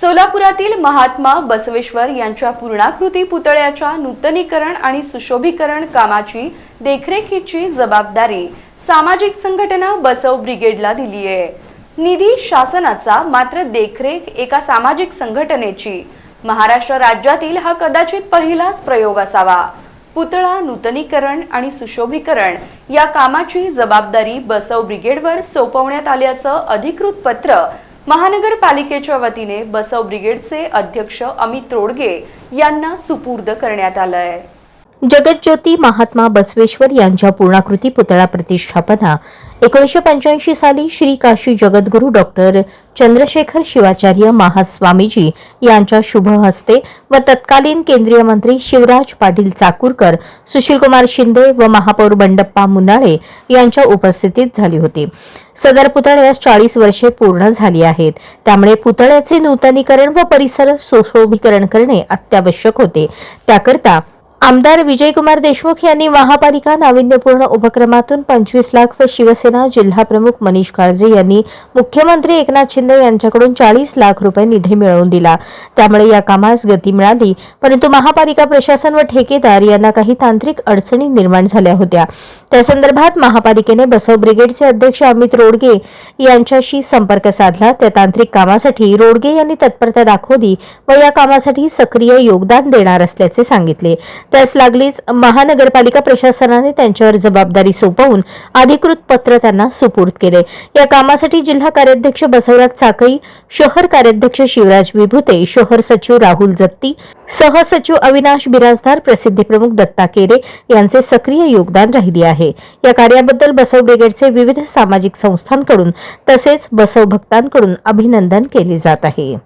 सोलापुरातील महात्मा बसवेश्वर यांच्या पूर्णाकृती पुतळ्याच्या नूतनीकरण आणि सुशोभीकरण कामाची देखरेखीची जबाबदारी सामाजिक संघटना बसव ब्रिगेडला दिली आहे. निधी शासनाचा मात्र देखरेख एका सामाजिक संघटनेची. महाराष्ट्र राज्यातील हा कदाचित पहिलाच प्रयोग असावा. पुतळा नूतनीकरण आणि सुशोभीकरण या कामाची जबाबदारी बसव ब्रिगेडवर सोपवण्यात आल्याचं अधिकृत पत्र महानगरपालिकेच्या वतीने बसव ब्रिगेडचे अध्यक्ष अमित रोडगे यांना सुपूर्द करण्यात आलंय जगज्योती महात्मा बसवेश्वर यांच्या पूर्णाकृती पुतळा प्रतिष्ठापना एकोणीसशे पंच्याऐंशी साली श्री काशी जगद्गुरू डॉक्टर चंद्रशेखर शिवाचार्य महास्वामीजी यांच्या शुभ हस्ते व तत्कालीन केंद्रीय मंत्री शिवराज पाटील चाकूरकर सुशीलकुमार शिंदे व महापौर बंडप्पा मुनाळे यांच्या उपस्थितीत झाली होती. सदर पुतळ्यास चाळीस वर्षे पूर्ण झाली आहेत. त्यामुळे पुतळ्याचे नूतनीकरण व परिसर सुशोभीकरण करणे अत्यावश्यक होते. त्याकरता आमदार विजयकुमार देशमुख यांनी महापालिका नाविन्यपूर्ण उपक्रमातून पंचवीस लाख व शिवसेना जिल्हा प्रमुख मनीष काळजे यांनी मुख्यमंत्री एकनाथ शिंदे यांच्याकडून चाळीस लाख रुपये निधी मिळवून दिला. त्यामुळे या कामास गती मिळाली परंतु महापालिका प्रशासन व ठेकेदार यांना काही तांत्रिक अडचणी निर्माण झाल्या होत्या. त्या संदर्भात महापालिकेने बसव ब्रिगेडचे अध्यक्ष अमित रोडगे यांच्याशी संपर्क साधला. त्या तांत्रिक कामासाठी रोडगे यांनी तत्परता दाखवली व या कामासाठी सक्रिय योगदान देणार असल्याचे सांगितले. त्यास लागलीच महानगरपालिका प्रशासनाने त्यांच्यावर जबाबदारी सोपवून अधिकृत पत्र त्यांना सुपूर्द केले. या कामासाठी जिल्हा कार्याध्यक्ष बसवराज चाकई शहर कार्याध्यक्ष शिवराज विभुते शहर सचिव राहुल जत्ती सहसचिव अविनाश बिराजदार प्रसिद्धी प्रमुख दत्ता केरे यांचे सक्रिय योगदान राहिले आहे. या कार्याबद्दल बसव ब्रिगेडचे विविध सामाजिक संस्थांकडून तसेच बसव भक्तांकडून अभिनंदन केले जात आहे.